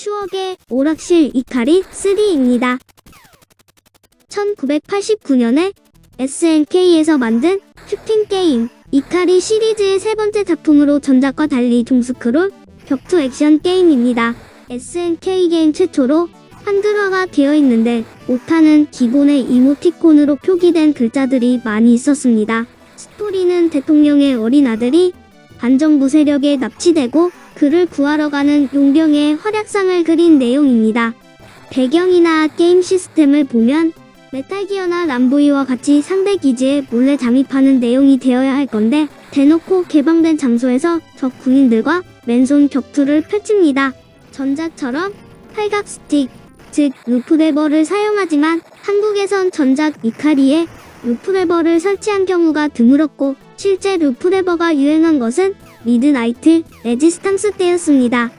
추억의 오락실 이카리 3입니다. 1989년에 SNK에서 만든 슈팅 게임 이카리 시리즈의 세 번째 작품으로 전작과 달리 종스크롤 격투 액션 게임입니다. SNK 게임 최초로 한글화가 되어 있는데 오타는 기본의 이모티콘으로 표기된 글자들이 많이 있었습니다. 스토리는 대통령의 어린 아들이 반정부 세력에 납치되고 그를 구하러 가는 용병의 활약상을 그린 내용입니다. 배경이나 게임 시스템을 보면 메탈기어나 람보이와 같이 상대 기지에 몰래 잠입하는 내용이 되어야 할 건데 대놓고 개방된 장소에서 적 군인들과 맨손 격투를 펼칩니다. 전작처럼 팔각 스틱, 즉 루프레버를 사용하지만 한국에선 전작 이카리에 루프레버를 설치한 경우가 드물었고 실제 루프레버가 유행한 것은 미드나이트 레지스탕스 때였습니다.